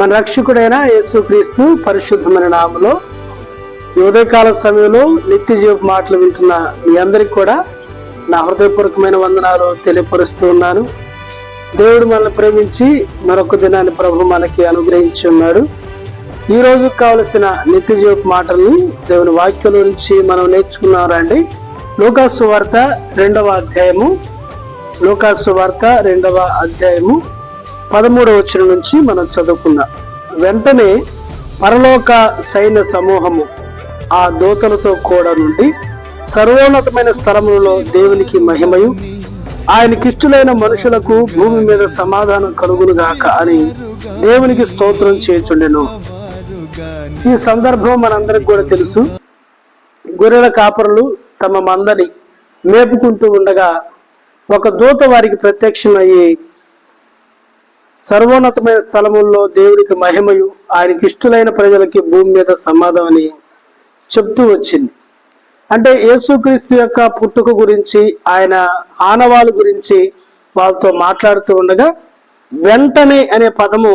మన రక్షకుడైన యేసుక్రీస్తు పరిశుద్ధమైన నామలో ఉదయకాల సమయంలో నిత్య జీవ మాటలు వింటున్న మీ అందరికి కూడా నా హృదయపూర్వకమైన వందనాలు తెలియపరుస్తూ ఉన్నాను. దేవుడు మనల్ని ప్రేమించి మరొక దినాన్ని ప్రభు మనకి అనుగ్రహించి ఉన్నాడు. ఈ రోజు కావలసిన నిత్య జీవ మాటల్ని దేవుని వాక్యం నుంచి మనం నేర్చుకున్నాం రండి లోకాసు వార్త రెండవ అధ్యాయము. లోకాసు వార్త రెండవ అధ్యాయము. పదమూడవ వచ్చిన నుంచి మనం చదువుకుందాం. వెంటనే పరలోక సైన్య సమూహము ఆ దూతలతో కూడా నుండి సర్వోన్నతమైన స్థలములలో దేవునికి మహిమయు ఆయనకిష్టులైన మనుషులకు భూమి మీద సమాధానం కలుగునుగాక అని దేవునికి స్తోత్రం చేయుచుండెను. ఈ సందర్భం మనందరికి కూడా తెలుసు. గొర్రెల కాపరులు తమ మందని మేపుకుంటూ ఉండగా ఒక దూత వారికి ప్రత్యక్షమయ్యి సర్వోన్నతమైన స్థలముల్లో దేవుడికి మహిమయు ఆయనకి ఇష్టలైన ప్రజలకి భూమి మీద సమాధం అని చెప్తూ వచ్చింది. అంటే యేసుక్రీస్తు యొక్క పుట్టుక గురించి ఆయన ఆనవాళ్ళ గురించి వాళ్ళతో మాట్లాడుతూ ఉండగా వెంటనే అనే పదము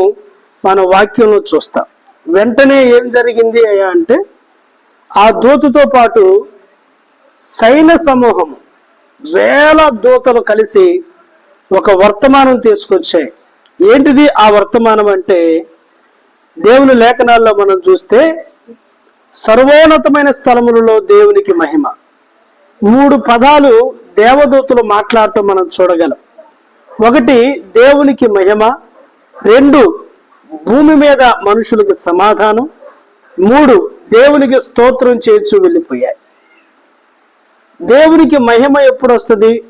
మన వాక్యంలో చూస్తాం. వెంటనే ఏం జరిగింది అయ్యా అంటే ఆ దూతతో పాటు సైన్య సమూహం వేల దూతలు కలిసి ఒక వర్తమానం తీసుకొచ్చాయి. ఏంటిది ఆ వర్తమానం అంటే? దేవుని లేఖనాల్లో మనం చూస్తే సర్వోన్నతమైన స్థలములలో దేవునికి మహిమ. మూడు పదాలు దేవదూతలు మాట్లాడటం మనం చూడగలం. ఒకటి దేవునికి మహిమ. రెండు భూమి మీద మనుషులకు సమాధానం. మూడు దేవునికి స్తోత్రం చేర్చు వెళ్ళిపోయాయి. దేవునికి మహిమ ఎప్పుడు వస్తుంది?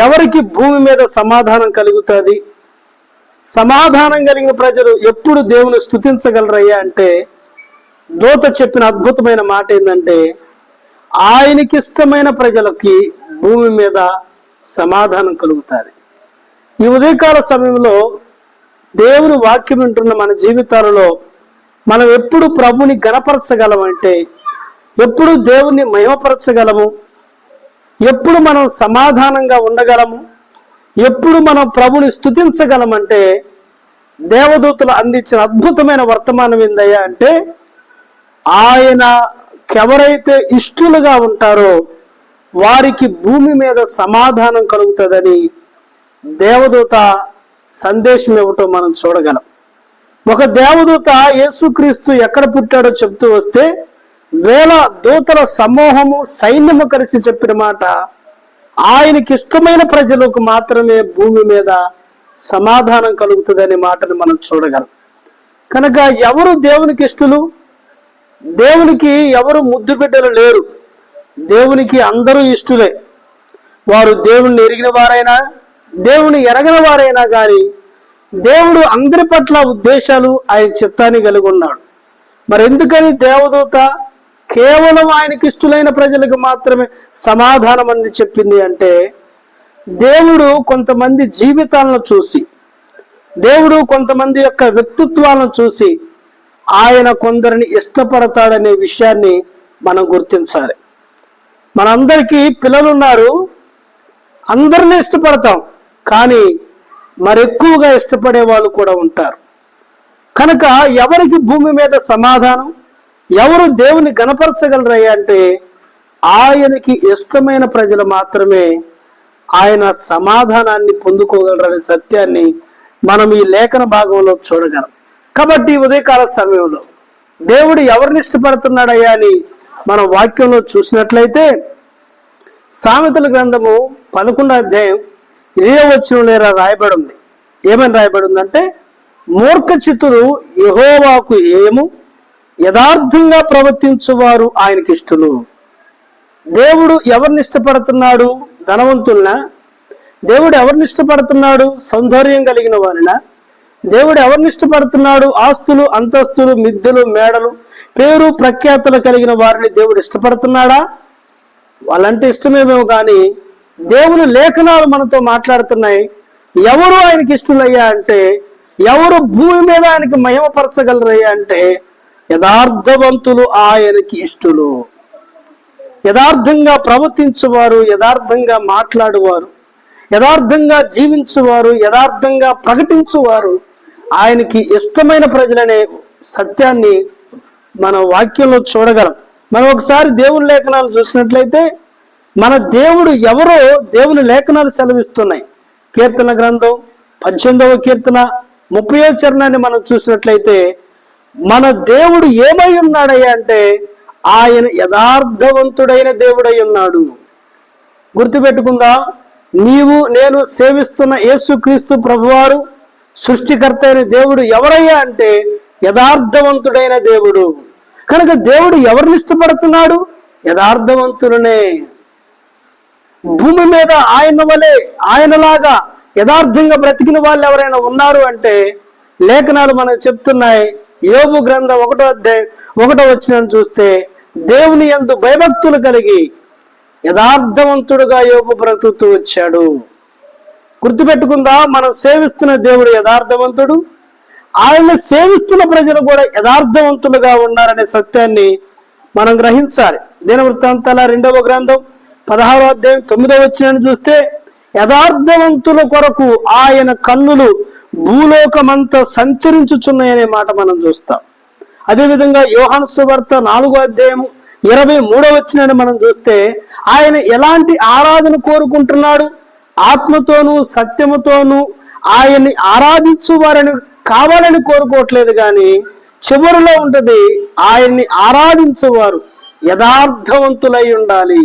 ఎవరికి భూమి మీద సమాధానం కలుగుతుంది? సమాధానం కలిగిన ప్రజలు ఎప్పుడు దేవుని స్థుతించగలరయ్యా అంటే దూత చెప్పిన అద్భుతమైన మాట ఏంటంటే ఆయనకి ఇష్టమైన ప్రజలకి భూమి మీద సమాధానం కలుగుతుంది. ఈ ఉదయకాల సమయంలో దేవుని వాక్యం వింటున్న మన జీవితాలలో మనం ఎప్పుడు ప్రభుని గణపరచగలమంటే ఎప్పుడు దేవుణ్ణి మహిమపరచగలము ఎప్పుడు మనం సమాధానంగా ఉండగలము ఎప్పుడు మనం ప్రభుని స్థుతించగలమంటే దేవదూతలు అందించిన అద్భుతమైన వర్తమానం ఏందయ్యా అంటే ఆయన ఎవరైతే ఇష్టలుగా ఉంటారో వారికి భూమి మీద సమాధానం కలుగుతుందని దేవదూత సందేశం ఇవ్వటం మనం చూడగలం. ఒక దేవదూత యేసుక్రీస్తు ఎక్కడ పుట్టాడో చెప్తూ వస్తే వేల దూతల సమూహము సైన్యము కలిసి చెప్పిన మాట ఆయనకి ఇష్టమైన ప్రజలకు మాత్రమే భూమి మీద సమాధానం కలుగుతుందనే మాటను మనం చూడగలం. కనుక ఎవరు దేవునికి ఇష్టలు దేవునికి ఎవరు ముద్దు బిడ్డలు లేరు. దేవునికి అందరూ ఇష్టులే. వారు దేవుణ్ణి ఎరిగిన వారైనా దేవుని ఎరగిన వారైనా కానీ దేవుడు అందరి పట్ల ఉద్దేశాలు ఆయన చిత్తాన్ని కలిగి ఉన్నాడు. మరి ఎందుకని దేవదూత కేవలం ఆయనకి ఇష్టలైన ప్రజలకు మాత్రమే సమాధానం అని చెప్పింది అంటే దేవుడు కొంతమంది జీవితాలను చూసి దేవుడు కొంతమంది యొక్క వ్యక్తిత్వాలను చూసి ఆయన కొందరిని ఇష్టపడతాడనే విషయాన్ని మనం గుర్తించాలి. మనందరికీ పిల్లలు ఉన్నారు అందరిని ఇష్టపడతాం కానీ మరెక్కువగా ఇష్టపడే వాళ్ళు కూడా ఉంటారు. కనుక ఎవరికి భూమి మీద సమాధానం? ఎవరు దేవుని గణపరచగలరయ్యా అంటే ఆయనకి ఇష్టమైన ప్రజలు మాత్రమే ఆయన సమాధానాన్ని పొందుకోగలరనే సత్యాన్ని మనం ఈ లేఖన భాగంలో చూడగలం. కాబట్టి ఉదయకాల సమయంలో దేవుడు ఎవరిని ఇష్టపడుతున్నాడయ్యా అని మనం వాక్యంలో చూసినట్లయితే సామెతల గ్రంథము పదకొండో అధ్యాయం ఇదే వచ్చిన లేరా రాయబడి ఉంది. ఏమని రాయబడి ఉందంటే మూర్ఖ చిత్తులు యహోవాకు ఏము యథార్థంగా ప్రవర్తించువారు ఆయనకి ఇష్టలు దేవుడు ఎవరిని ఇష్టపడుతున్నాడు ధనవంతుల్నా? దేవుడు ఎవరిని ఇష్టపడుతున్నాడు సౌందర్యం కలిగిన వారినా? దేవుడు ఎవరిని ఇష్టపడుతున్నాడు ఆస్తులు అంతస్తులు మిద్దెలు మేడలు పేరు ప్రఖ్యాతులు కలిగిన వారిని దేవుడు ఇష్టపడుతున్నాడా? వాళ్ళంటే ఇష్టమేమో కానీ దేవుని లేఖనాలు మనతో మాట్లాడుతున్నాయి. ఎవరు ఆయనకి ఇష్టలయ్యా అంటే ఎవరు భూమి మీద ఆయనకి మహిమపరచగలరయ్యా అంటే యథార్థవంతులు ఆయనకి ఇష్టలు. యథార్థంగా ప్రవర్తించువారు యథార్థంగా మాట్లాడువారు యథార్థంగా జీవించువారు యథార్థంగా ప్రకటించువారు ఆయనకి ఇష్టమైన ప్రజలనే సత్యాన్ని మన వాక్యంలో చూడగలం. మనం ఒకసారి దేవుని లేఖనాలు చూసినట్లయితే మన దేవుడు ఎవరో దేవుని లేఖనాలు సెలవిస్తున్నాయి. కీర్తన గ్రంథం పద్దెనిమిదవ కీర్తన ముప్పయో చరణాన్ని మనం చూసినట్లయితే మన దేవుడు ఏమై ఉన్నాడయ్యా అంటే ఆయన యథార్థవంతుడైన దేవుడై ఉన్నాడు. గుర్తుపెట్టుకుందా? నీవు నేను సేవిస్తున్న యేసుక్రీస్తు ప్రభువారు సృష్టికర్త అయిన దేవుడు ఎవరయ్యా అంటే యథార్థవంతుడైన దేవుడు. కనుక దేవుడు ఎవరిని ఇష్టపడుతున్నాడు? యథార్థవంతులనే భూమి మీద ఆయన వలె ఆయనలాగా యథార్థంగా బ్రతికిన వాళ్ళు ఎవరైనా ఉన్నారు అంటే లేఖనాలు మనకు చెప్తున్నాయి. యోగు గ్రంథం ఒకటో అధ్యాయం ఒకటో వచ్చిన చూస్తే దేవుని ఎందు భయభక్తులు కలిగి యథార్థవంతుడుగా యోగు బ్రతుకుతూ వచ్చాడు. గుర్తుపెట్టుకుందా? మనం సేవిస్తున్న దేవుడు యథార్థవంతుడు. ఆయన సేవిస్తున్న ప్రజలు కూడా యథార్థవంతులుగా ఉన్నారనే సత్యాన్ని మనం గ్రహించాలి. దీని వృత్తాంతాల రెండవ గ్రంథం పదహారో అధ్యాయం తొమ్మిదవ వచ్చిన చూస్తే యథార్థవంతుల కొరకు ఆయన కన్నులు భూలోకమంతా సంచరించుచున్నాయనే మాట మనం చూస్తాం. అదేవిధంగా యోహాను సువార్త నాలుగో అధ్యాయం ఇరవై మూడో వచ్చినని మనం చూస్తే ఆయన ఎలాంటి ఆరాధన కోరుకుంటున్నాడు? ఆత్మతోనూ సత్యముతోనూ ఆయన్ని ఆరాధించు వారిని కావాలని కోరుకోవట్లేదు కానీ చివరిలో ఉంటది ఆయన్ని ఆరాధించువారు యథార్థవంతులై ఉండాలి.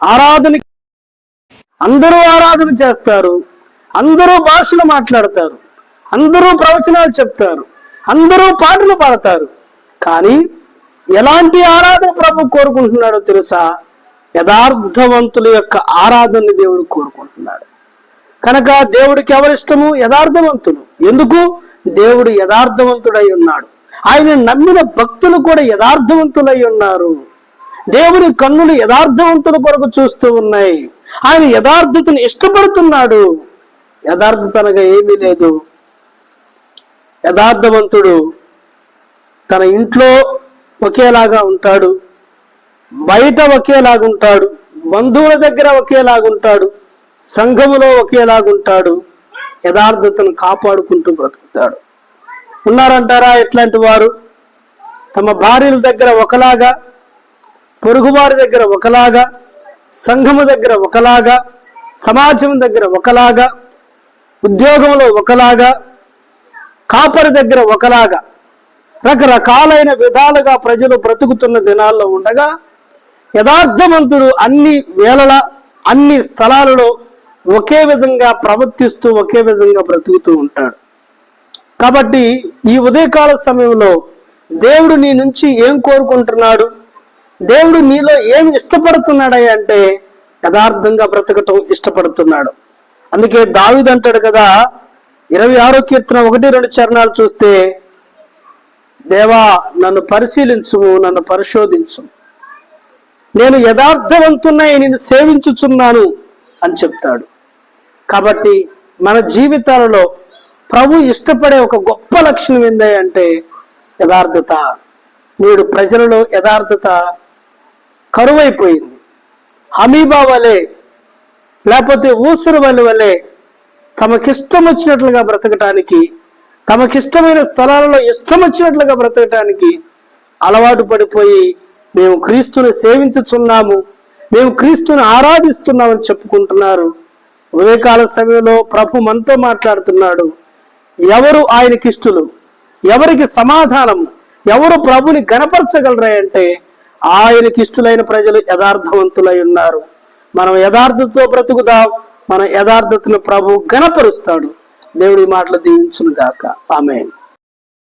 ఆరాధన అందరూ ఆరాధన చేస్తారు అందరూ భాషలు మాట్లాడతారు. అందరూ ప్రవచనాలు చెప్తారు. అందరూ పాటలు పాడతారు. కానీ ఎలాంటి ఆరాధన ప్రభు కోరుకుంటున్నాడో తెలుసా? యథార్థవంతుల యొక్క ఆరాధనని దేవుడు కోరుకుంటున్నాడు. కనుక దేవుడికి ఎవరిష్టము? యథార్థవంతులు. ఎందుకు? దేవుడు యథార్థవంతుడై ఉన్నాడు. ఆయన నమ్మిన భక్తులు కూడా యథార్థవంతులై ఉన్నారు. దేవుని కన్నులు యథార్థవంతుల కొరకు చూస్తూ ఉన్నాయి. ఆయన యథార్థతను ఇష్టపడుతున్నాడు. యథార్థతనగా ఏమీ లేదు. యథార్థవంతుడు తన ఇంట్లో ఒకేలాగా ఉంటాడు. బయట ఒకేలాగా ఉంటాడు బంధువుల దగ్గర ఒకేలాగా ఉంటాడు సంఘములో ఒకేలాగుంటాడు. యథార్థతను కాపాడుకుంటూ బ్రతుకుతాడు. ఉన్నారంటారా ఎట్లాంటి వారు? తమ భార్యల దగ్గర ఒకలాగా పొరుగువారి దగ్గర ఒకలాగా సంఘము దగ్గర ఒకలాగా సమాజం దగ్గర ఒకలాగా ఉద్యోగంలో ఒకలాగా కాపరి దగ్గర ఒకలాగా రకరకాలైన విధాలుగా ప్రజలు బ్రతుకుతున్న దినాల్లో ఉండగా యథార్థవంతుడు అన్ని వేళల అన్ని స్థలాలలో ఒకే విధంగా ప్రవర్తిస్తూ ఒకే విధంగా బ్రతుకుతూ ఉంటాడు. కాబట్టి ఈ ఉదయకాల సమయంలో దేవుడు నీ నుంచి ఏం కోరుకుంటున్నాడు? దేవుడు నీలో ఏం ఇష్టపడుతున్నాడయ్య అంటే యథార్థంగా బ్రతకటం ఇష్టపడుతున్నాడు. అందుకే దావిద్ అంటాడు కదా ఇరవై ఆరో కీర్తన ఒకటి రెండు చరణాలు చూస్తే దేవా నన్ను పరిశీలించుము నన్ను పరిశోధించు. నేను యథార్థవంతున్నై నేను సేవించుచున్నాను అని చెప్తాడు. కాబట్టి మన జీవితాలలో ప్రభు ఇష్టపడే ఒక గొప్ప లక్షణం ఏంది యథార్థత. నేడు ప్రజలలో యథార్థత కరువైపోయింది. హమీబా వలె లేకపోతే ఊసరు వలి వల్లే తమకిష్టం వచ్చినట్లుగా బ్రతకటానికి తమకిష్టమైన స్థలాలలో ఇష్టం వచ్చినట్లుగా బ్రతకటానికి అలవాటు పడిపోయి మేము క్రీస్తుని సేవించుచున్నాము మేము క్రీస్తుని ఆరాధిస్తున్నామని చెప్పుకుంటున్నారు. ఉదయకాల సమయంలో ప్రభు మనతో మాట్లాడుతున్నాడు. ఎవరు ఆయనకి ఇష్టలు ఎవరికి సమాధానం? ఎవరు ప్రభుని గణపరచగలరా అంటే ఆయనకి ఇష్టలైన ప్రజలు యథార్థవంతులై ఉన్నారు. మనం యథార్థతతో బ్రతుకుదాం మన యథార్థతను ప్రభు గణపరుస్తాడు దేవుడి మాటలు దీవించును గాక ఆమె